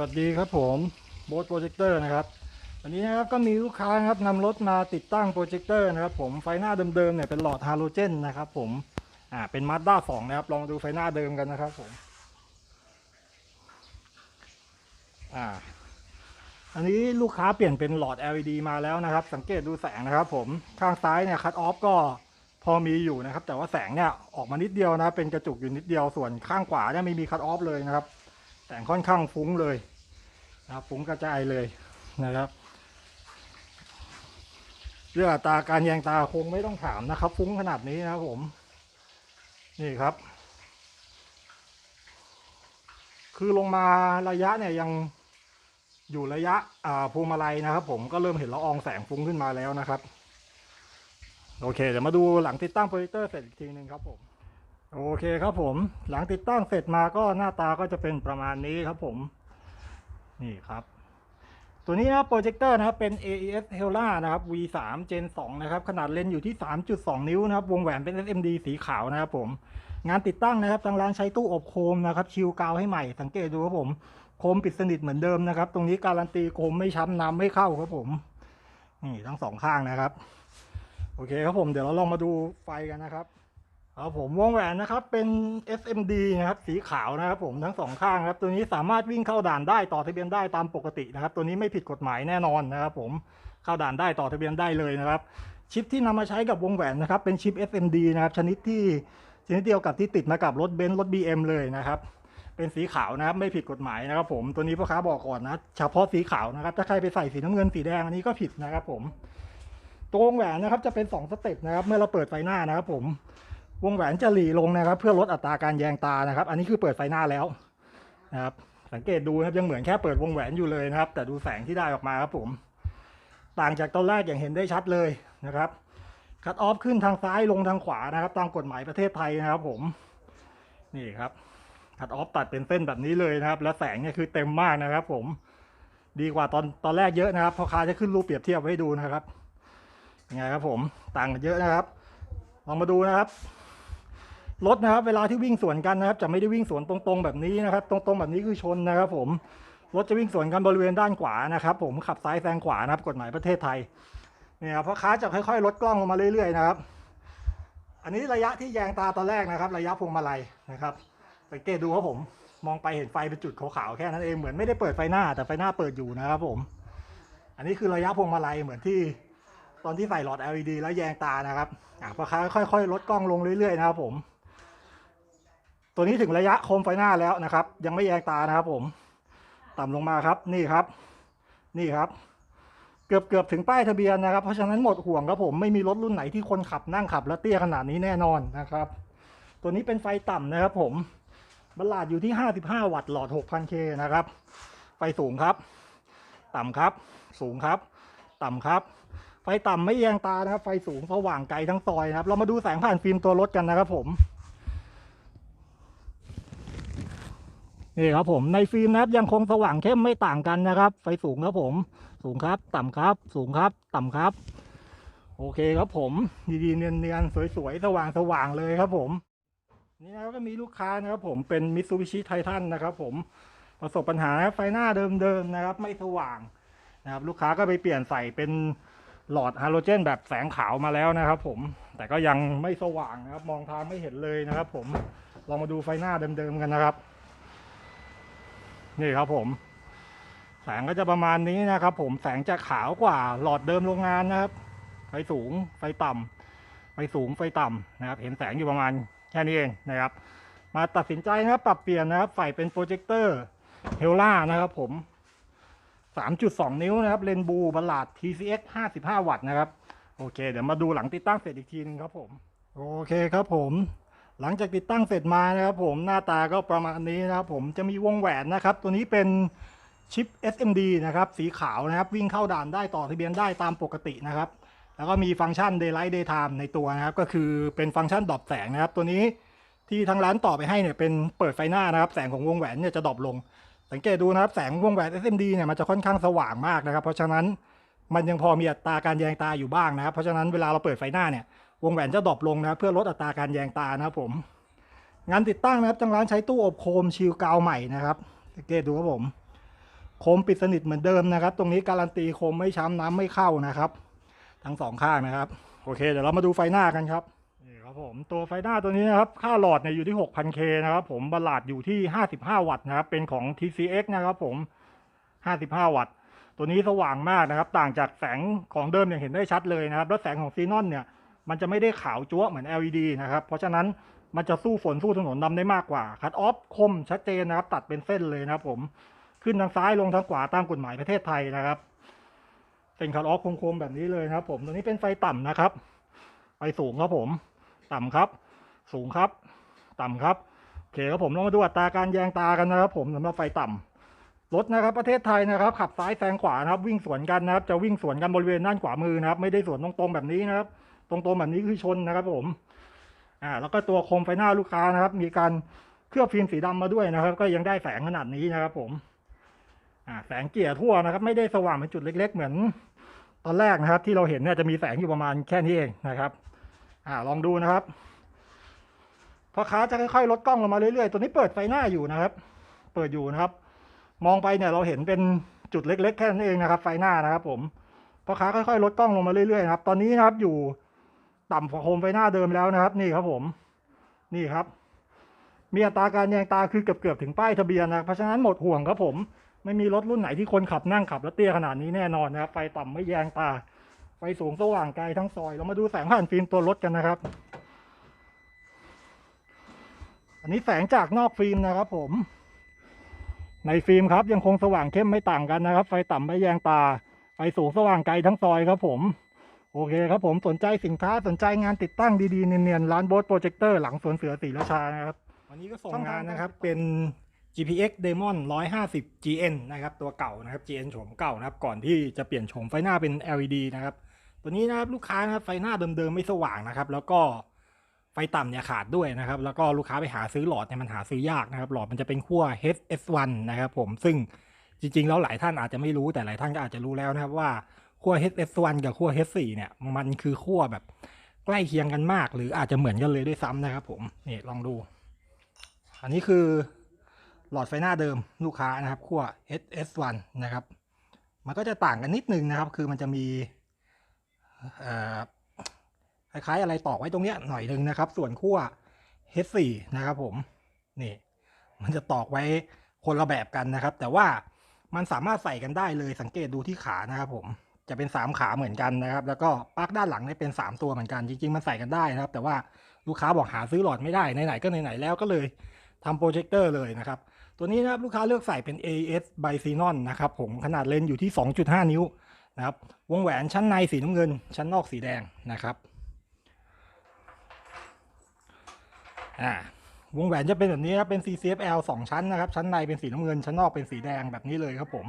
วัสดีครับผมโบสโปรเจคเตอร์นะครับวันนี้นะครับก็มีลูกค้านะครับนำรถมาติดตั้งโปรเจคเตอร์นะครับผมไฟหน้าเดิมๆเนี่ยเป็นหลอดฮาโลเจนนะครับผมอ่าเป็นมาสด้าสองนะครับลองดูไฟหน้าเดิมกันนะครับผมอ่าอันนี้ลูกค้าเปลี่ยนเป็นหลอด LED มาแล้วนะครับ สังเกตดูแสงนะครับผมข้างซ้ายเนี่ยคัตออฟก็พอมีอยู่นะครับ แต่ว่าแสงเนี่ยออกมานิดเดียวนะเป็นกระจุกอยู่นิดเดียวส่วนข้างขวาเนี่ยไม่มีคัตออฟเลยนะครับ แสงค่อนข้างฟุ้งเลยนะครับฟุ้งกระจายเลยนะครับเรื่องตาการแยงตาคงไม่ต้องถามนะครับ ฟุ้งขนาดนี้นะครับผม นี่ครับ คือลงมาระยะเนี่ยยังอยู่ระยะอ่าพวงมาลัยนะครับ ผมก็เริ่มเห็นละอองแสงฟุ้งขึ้นมาแล้วนะครับ โอเค เดี๋ยวมาดูหลังติดตั้งโปรเจคเตอร์เสร็จอีกทีหนึ่งครับผม โอเคครับผม หลังติดตั้งเสร็จมาก็หน้าตาก็จะเป็นประมาณนี้ครับผม นี่ครับ ตัวนี้นะโปรเจคเตอร์นะครับเป็น AES Hella นะครับ V3 Gen 2 นะครับ ขนาดเลนส์อยู่ที่ 3.2 นิ้วนะครับ วงแหวนเป็น SMD สีขาวนะครับผม งานติดตั้งนะครับ ทางร้านใช้ตู้อบโคมนะครับ ชิลกาวให้ใหม่ สังเกตดูครับผม โคมปิดสนิทเหมือนเดิมนะครับ ตรงนี้การันตีโคมไม่ช้ำน้ำไม่เข้าครับผม นี่ทั้งสองข้างนะครับ โอเคครับผม เดี๋ยวเราลองมาดูไฟกันนะครับ ครับผมวงแหวนนะครับเป็น SMD นะครับสีขาวนะครับผมทั้งสองข้างครับตัวนี้สามารถวิ่งเข้าด่านได้ต่อทะเบียนได้ตามปกตินะครับ ตัวนี้ไม่ผิดกฎหมายแน่นอนนะครับ ผมเข้าด่านได้ต่อทะเบียนได้เลยนะครับ ชิปที่นำมาใช้กับวงแหวนนะครับเป็นชิป SMD นะครับชนิดที่ชนิดเดียวกับที่ติดมากับรถเบนซ์รถ BM เลยนะครับเป็นสีขาวนะครับไม่ผิดกฎหมายนะครับผมตัวนี้พ่อค้าบอกก่อนนะเฉพาะสีขาวนะครับ ถ้าใครไปใส่สีน้ำเงินสีแดงอันนี้ก็ผิดนะครับผมตัววงแหวนนะครับจะเป็นสองสเต็ปนะครับ เมื่อเราเปิดไฟหน้านะครับผม วงแหวนจะหลีลงนะครับ เพื่อลดอัตราการแยงตานะครับ อันนี้คือเปิดไฟหน้าแล้วนะครับ สังเกตดูครับยังเหมือนแค่เปิดวงแหวนอยู่เลยนะครับ แต่ดูแสงที่ได้ออกมาครับผม ต่างจากตอนแรกอย่างเห็นได้ชัดเลยนะครับคัตออฟขึ้นทางซ้ายลงทางขวานะครับ ตามกฎหมายประเทศไทยนะครับ ผม นี่ครับคัตออฟตัดเป็นเส้นแบบนี้เลยนะครับ แล้วแสงเนี่ยคือเต็มมากนะครับ ผม ดีกว่าตอนตอนแรกเยอะนะครับพอคาจะขึ้นรูปเปรียบเทียบให้ดูนะครับยังไงครับผมต่างกันเยอะนะครับลองมาดูนะครับ รถนะครับ เวลาที่วิ่งสวนกันนะครับ จะไม่ได้วิ่งสวนตรงๆแบบนี้นะครับ ตรงๆแบบนี้คือชนนะครับ ผมรถจะวิ่งสวนกันบริเวณด้านขวานะครับ ผมขับซ้ายแซงขวานะครับ กฎหมายประเทศไทยเนี่ยพ่อค้าจะค่อยๆ ลดกล้องลงมาเรื่อยๆนะครับ อันนี้ระยะที่แยงตาตอนแรกนะครับ ระยะพวงมาลัยนะครับสังเกตดูครับผมมองไปเห็นไฟเป็นจุดขาวๆแค่นั้นเองเหมือนไม่ได้เปิดไฟหน้าแต่ไฟหน้าเปิดอยู่นะครับ ผม อันนี้คือระยะพวงมาลัยเหมือนที่ตอนที่ใส่หลอด LED แล้วแยงตานะครับอะพ่อค้าค่อยๆ ลดกล้องลงเรื่อยๆนะครับผม ตัวนี้ถึงระยะโคมไฟหน้าแล้วนะครับ ยังไม่แยงตานะครับ ผม ต่ำลงมาครับ นี่ครับ นี่ครับ เกือบเกือบถึงป้ายทะเบียนนะครับ เพราะฉะนั้นหมดห่วงครับผมไม่มีรถรุ่นไหนที่คนขับนั่งขับ แล้วเตี้ยขนาดนี้แน่นอนนะครับ ตัวนี้เป็นไฟต่ำนะครับ ผมบัลลาดอยู่ที่ 55 วัตต์หลอด 6,000K นะครับ ไฟสูงครับ ต่ำครับ สูงครับ ต่ำครับ ไฟต่ำไม่แยงตานะครับ ไฟสูงสว่างไกลทั้งซอยนะครับ เรามาดูแสงผ่านฟิล์มตัวรถกันนะครับผม นี่ครับผมในฟิล์มนะครับยังคงสว่างเข้มไม่ต่างกันนะครับ ไฟสูงครับผม สูงครับ ต่ำครับ สูงครับ ต่ำครับ โอเคครับผม ดีๆเนียนๆสวยๆสว่างๆเลยครับผมนี่นะครับก็มีลูกค้านะครับผมเป็นมิ t ซูบิชิไททันนะครับผมประสบปัญหาไฟหน้าเดิมๆนะครับ ไม่สว่างนะครับ ลูกค้าก็ไปเปลี่ยนใส่เป็นหลอดฮาโลเจน แบบแสงขาวมาแล้วนะครับ ผมแต่ก็ยังไม่สว่างนะครับ มองทางไม่เห็นเลยนะครับ ผมลองมาดูไฟหน้าเดิมๆกันนะครับ นี่ครับผม แสงก็จะประมาณนี้นะครับ ผมแสงจะขาวกว่าหลอดเดิมโรงงานนะครับ ไฟสูงไฟต่ำไฟสูงไฟต่ำนะครับ เห็นแสงอยู่ประมาณแค่นี้เองนะครับ มาตัดสินใจนะครับ ปรับเปลี่ยนนะครับใส่เป็นโปรเจคเตอร์เฮล่านะครับ ผม 3.2 นิ้วนะครับเลนบูบัลลาด TCX 55 วัตต์นะครับ โอเค เดี๋ยวมาดูหลังติดตั้งเสร็จอีกทีนึงครับผม โอเคครับผม หลังจากติดตั้งเสร็จมานะครับผมหน้าตาก็ประมาณนี้นะครับผมจะมีวงแหวนนะครับ ตัวนี้เป็นชิป SMD นะครับสีขาวนะครับ วิ่งเข้าด่านได้ต่อทะเบียนได้ตามปกตินะครับ แล้วก็มีฟังก์ชัน Daylight Daytime ในตัวนะครับ ก็คือเป็นฟังก์ชันดรอปแสงนะครับ ตัวนี้ที่ทางร้านต่อไปให้เนี่ยเป็นเปิดไฟหน้านะครับ แสงของวงแหวนเนี่ยจะดรอปลง สังเกตดูนะครับแสงวงแหวน SMD เนี่ยมันจะค่อนข้างสว่างมากนะครับ เพราะฉะนั้นมันยังพอมีอัตราการแยงตาอยู่บ้างนะครับ เพราะฉะนั้นเวลาเราเปิดไฟหน้าเนี่ย วงแหวนจะดรอปลงนะครับเพื่อลดอัตราการแยงตานะครับผม งานติดตั้งนะครับทางร้านใช้ตู้อบโคมชิลกาวใหม่นะครับสังเกตดูครับผม โคมปิดสนิทเหมือนเดิมนะครับ ตรงนี้การันตีโคมไม่ช้ำน้ำไม่เข้านะครับ ทั้งสองข้างนะครับ โอเค เดี๋ยวเรามาดูไฟหน้ากันครับนี่ครับผมตัวไฟหน้าตัวนี้นะครับ ค่าหลอดเนี่ยอยู่ที่ 6,000K นะครับผมบัลลาดอยู่ที่ 55 วัตต์นะครับ เป็นของ TCX นะครับผม 55 วัตต์ ตัวนี้สว่างมากนะครับ ต่างจากแสงของเดิมอย่างเห็นได้ชัดเลยนะครับ แล้วแสงของซีนอนเนี่ย มันจะไม่ได้ขาวจั๊วเหมือน LED นะครับ เพราะฉะนั้นมันจะสู้ฝนสู้ถนนดำได้มากกว่า คัดออฟคมชัดเจนนะครับ ตัดเป็นเส้นเลยนะครับผม ขึ้นทางซ้ายลงทางขวาตามกฎหมายประเทศไทยนะครับเป็นคัดออฟคมๆแบบนี้เลยนะครับ ผมตัวนี้เป็นไฟต่ำนะครับ ไฟสูงครับผม ต่ำครับ สูงครับ ต่ำครับโอเคครับผมเรามาดูอัตราการแยงตากันนะครับ ผมสำหรับไฟต่ำรถนะครับประเทศไทยนะครับ ขับซ้ายแซงขวานะครับ วิ่งสวนกันนะครับ จะวิ่งสวนกันบริเวณด้านขวามือนะครับ ไม่ได้สวนตรงๆแบบนี้นะครับ ตรงๆแบบนี้คือชนนะครับผมอ่าแล้วก็ตัวโคมไฟหน้าลูกค้านะครับ มีการเคลือบฟิล์มสีดำมาด้วยนะครับ ก็ยังได้แสงขนาดนี้นะครับ ผมอ่าแสงเกลี่ยทั่วนะครับ ไม่ได้สว่างเป็นจุดเล็ก ๆ เหมือนตอนแรกนะครับ ที่เราเห็นเนี่ยจะมีแสงอยู่ประมาณแค่นี้เองนะครับ อ่าลองดูนะครับพอค้าจะค่อยๆลดกล้องลงมาเรื่อยๆ ตัวนี้เปิดไฟหน้าอยู่นะครับ เปิดอยู่นะครับ มองไปเนี่ยเราเห็นเป็นจุดเล็ก ๆ แค่นั้นเองนะครับ ไฟหน้านะครับ ผมพอค้าค่อยๆลดกล้องลงมาเรื่อยๆครับ ตอนนี้นะครับอยู่ ต่ำกว่าโคมไฟหน้าเดิมแล้วนะครับ นี่ครับผม นี่ครับ มีอัตราการแยงตาคือเกือบๆถึงป้ายทะเบียนนะเพราะฉะนั้นหมดห่วงครับผม ไม่มีรถรุ่นไหนที่คนขับนั่งขับแล้วเตี้ยขนาดนี้แน่นอนนะครับ ไฟต่ำไม่แยงตา ไฟสูงสว่างไกลทั้งซอย เรามาดูแสงผ่านฟิล์มตัวรถกันนะครับ อันนี้แสงจากนอกฟิล์มนะครับ ผม ในฟิล์มครับยังคงสว่างเข้มไม่ต่างกันนะครับ ไฟต่ำไม่แยงตา ไฟสูงสว่างไกลทั้งซอยครับผม โอเคครับผมสนใจสินค้าสนใจงานติดตั้งดีๆ เนียนๆ ร้านโบสโปรเจคเตอร์หลังสวนเสือศรีราชานะครับ วันนี้ก็ส่งงานนะครับเป็น GPX Demon 150 GN นะครับ ตัวเก่านะครับ GN โฉมเก่านะครับ ก่อนที่จะเปลี่ยนโฉมไฟหน้าเป็น LED นะครับ ตัวนี้นะครับลูกค้านะครับไฟหน้าเดิมๆ ไม่สว่างนะครับ แล้วก็ไฟต่ำเนี่ยขาดด้วยนะครับ แล้วก็ลูกค้าไปหาซื้อหลอดเนี่ยมันหาซื้อยากนะครับ หลอดมันจะเป็นขั้ว HS1 นะครับผมซึ่งจริงๆแล้วหลายท่านอาจจะไม่รู้แต่หลายท่านก็อาจจะรู้แล้วนะครับว่า ขั้ว HS1 กับขั้ว H4 เนี่ย มันคือขั้วแบบใกล้เคียงกันมาก หรืออาจจะเหมือนกันเลยด้วยซ้ำนะครับผมนี่ลองดู อันนี้คือหลอดไฟหน้าเดิมลูกค้านะครับขั้ว HS1 นะครับ มันก็จะต่างกันนิดนึงนะครับ คือมันจะมีคล้ายๆอะไรตอกไว้ตรงเนี้ยหน่อยหนึงนะครับ ส่วนขั้ว H4 นะครับผมนี่ มันจะตอกไว้คนละแบบกันนะครับ แต่ว่ามันสามารถใส่กันได้เลยสังเกตดูที่ขานะครับผม จะเป็นสามขาเหมือนกันนะครับ แล้วก็ปลั๊กด้านหลังเนี่ยเป็นสามตัวเหมือนกัน จริง ๆ มันใส่กันได้นะครับ แต่ว่าลูกค้าบอกหาซื้อหลอดไม่ได้ ไหนๆก็ไหนๆแล้วก็เลยทำโปรเจคเตอร์เลยนะครับ ตัวนี้นะครับลูกค้าเลือกใส่เป็น AES by Xenon นะครับผมขนาดเลนส์อยู่ที่ 2.5 นิ้วนะครับ วงแหวนชั้นในสีน้ำเงิน ชั้นนอกสีแดงนะครับอ่าวงแหวนจะเป็นแบบนี้ครับเป็น CCFL 2 ชั้นนะครับ ชั้นในเป็นสีน้ำเงิน ชั้นนอกเป็นสีแดงแบบนี้เลยครับผม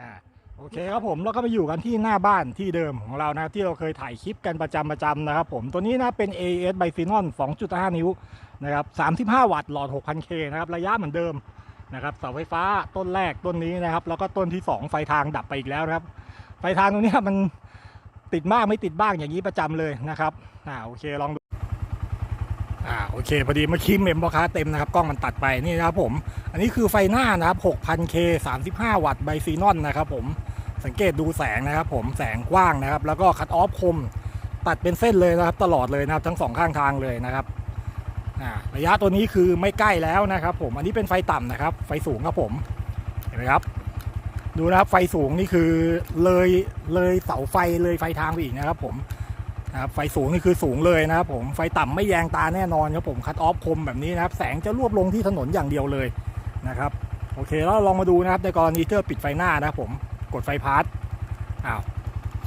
อ่า โอเคครับผมเราก็ไปอยู่กันที่หน้าบ้านที่เดิมของเรานะครับที่เราเคยถ่ายคลิปกันประจำประจำนะครับผมตัวนี้นะเป็น a s by Xenon 2.5 นิ้วนะครับ35 วัตต์หลอด 6,000K นะครับระยะเหมือนเดิมนะครับเสาไฟฟ้าต้นแรกต้นนี้นะครับ แล้วก็ต้นที่ 2 ไฟทางดับไปอีกแล้วครับ ไฟทางตรงนี้มันติดมากไม่ติดบ้างอย่างนี้ประจำเลยนะครับอ่าโอเคลองดูอ่าโอเคพอดีเมื่อกี้เมมพ่อค้าเต็มนะครับกล้องมันตัดไปนี่นะครับผม อันนี้คือไฟหน้านะครับ 6,000K 35 วัตต์ไบซีนอนนะครับผม สังเกตดูแสงนะครับ ผมแสงกว้างนะครับ แล้วก็คัตออฟคมตัดเป็นเส้นเลยนะครับ ตลอดเลยนะครับ ทั้งสองข้างทางเลยนะครับระยะตัวนี้คือไม่ใกล้แล้วนะครับ ผมอันนี้เป็นไฟต่ำนะครับ ไฟสูงครับผมเห็นไหมครับ ดูนะครับไฟสูงนี่คือเลยเลยเสาไฟเลยไฟทางไปอีกนะครับ ผมนะครับไฟสูงนี่คือสูงเลยนะครับ ผมไฟต่ำไม่แยงตาแน่นอนครับผมคัดออฟคมแบบนี้นะครับ แสงจะรวบลงที่ถนนอย่างเดียวเลยนะครับ โอเคแล้วลองมาดูนะครับในกรณีที่เราปิดไฟหน้านะครับผม กดไฟพาร์ทอ้าว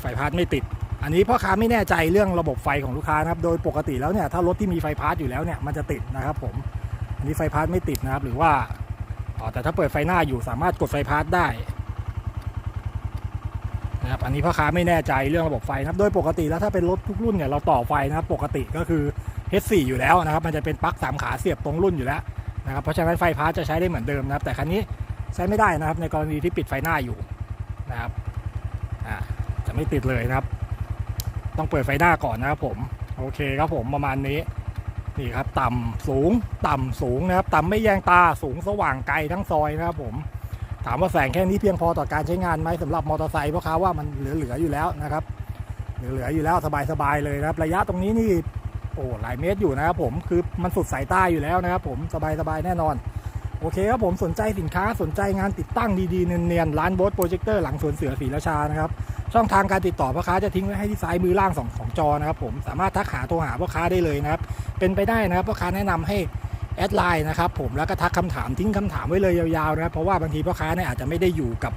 ไฟพาร์ทไม่ติด อันนี้พ่อค้าไม่แน่ใจเรื่องระบบไฟของลูกค้านะครับ โดยปกติแล้วเนี่ยถ้ารถที่มีไฟพาร์ทอยู่แล้วเนี่ยมันจะติดนะครับผมอันนี้ไฟพาร์ทไม่ติดนะครับ หรือว่าอ๋อแต่ถ้าเปิดไฟหน้าอยู่สามารถกดไฟพาร์ทได้นะครับอันนี้พ่อค้าไม่แน่ใจเรื่องระบบไฟนะครับ โดยปกติแล้วถ้าเป็นรถทุกรุ่นเนี่ยเราต่อไฟนะครับ ปกติก็คือ H4 อยู่แล้วนะครับ มันจะเป็นปลั๊กสามขาเสียบตรงรุ่นอยู่แล้วนะครับ เพราะฉะนั้นไฟพาร์ทจะใช้ได้เหมือนเดิมนะครับ แต่คันนี้ใช้ไม่ได้นะครับ ในกรณีที่ปิดไฟหน้าอยู่ นะครับอ่าจะไม่ติดเลยนะครับ ต้องเปิดไฟหน้าก่อนนะครับผมโอเคครับผมประมาณนี้นี่ครับ ต่ำสูงต่ำสูงนะครับ ต่ำไม่แยงตาสูงสว่างไกลทั้งซอยนะครับผมถามว่าแสงแค่นี้เพียงพอต่อการใช้งานไหมสำหรับมอเตอร์ไซค์เพราะเขาว่ามันเหลือๆอยู่แล้วนะครับ เหลือๆอยู่แล้วสบายๆเลยนะครับ ระยะตรงนี้นี่โอ้หลายเมตรอยู่นะครับผมคือมันสุดสายตาอยู่แล้วนะครับผมสบายๆแน่นอน โอเคครับผมสนใจสินค้าสนใจงานติดตั้งดีๆ เนียนๆ ร้านโบสโปรเจคเตอร์หลังสวนเสือศรีราชานะครับ ช่องทางการติดต่อพ่อค้าจะทิ้งไว้ให้ที่ซ้ายมือล่างสองของจอนะครับผมสามารถทักหาโทรหาพ่อค้าได้เลยนะครับ เป็นไปได้นะครับพ่อค้าแนะนำให้แอดไลน์นะครับผมแล้วก็ทักคำถามทิ้งคำถามไว้เลยยาวๆนะครับเพราะว่าบางทีพ่อค้าเนี่ยอาจจะไม่ได้อยู่กับ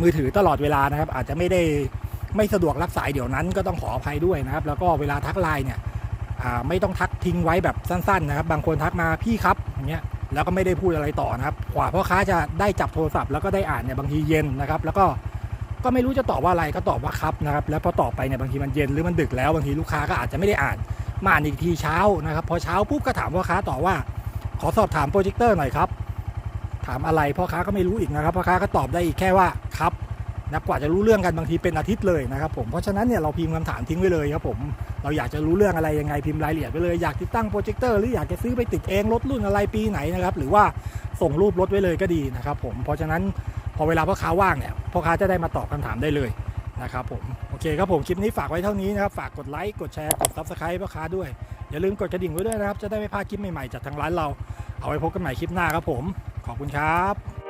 มือถือตลอดเวลานะครับ อาจจะไม่ได้ไม่สะดวกรับสายเดี๋ยวนั้นก็ต้องขออภัยด้วยนะครับ แล้วก็เวลาทักไลน์เนี่ยไม่ต้องทักทิ้งไว้แบบสั้นๆนะครับ บางคนทักมาพี่ครับอย่างเงี้ย แล้วก็ไม่ได้พูดอะไรต่อนะครับกว่าพ่อค้าจะได้จับโทรศัพท์แล้วก็ได้อ่านเนี่ยบางทีเย็นนะครับ แล้วก็ก็ไม่รู้จะตอบว่าอะไรก็ตอบว่าครับนะครับ แล้วพอตอบไปเนี่ยบางทีมันเย็นหรือมันดึกแล้วบางทีลูกค้าก็อาจจะไม่ได้อ่านมาอ่านอีกทีเช้านะครับ พอเช้าปุ๊บก็ถามพ่อค้าต่อว่า ขอสอบถามโปรเจคเตอร์หน่อยครับถามอะไรพ่อค้าก็ไม่รู้อีกนะครับพ่อค้าก็ตอบได้อีกแค่ว่า นะกว่าจะรู้เรื่องกันบางทีเป็นอาทิตย์เลยนะครับผมเพราะฉะนั้นเนี่ยเราพิมพ์คำถามทิ้งไว้เลยครับผมเราอยากจะรู้เรื่องอะไรยังไงพิมพ์รายละเอียดไปเลยอยากติดตั้งโปรเจคเตอร์หรืออยากจะซื้อไปติดเองรถรุ่นอะไรปีไหนนะครับหรือว่าส่งรูปรถไว้เลยก็ดีนะครับผมเพราะฉะนั้นพอเวลาพ่อค้าว่างเนี่ยพ่อค้าจะได้มาตอบคำถามได้เลยนะครับผมโอเคครับผมคลิปนี้ฝากไว้เท่านี้นะครับฝากกดไลค์กดแชร์กดซับสไครต์พ่อค้าด้วยอย่าลืมกดกระดิ่งไว้ด้วยนะครับจะได้ไม่พลาดคลิปใหม่ๆจากทางร้านเรา เอาไว้พบกันใหม่คลิปหน้าครับผม ขอบคุณครับ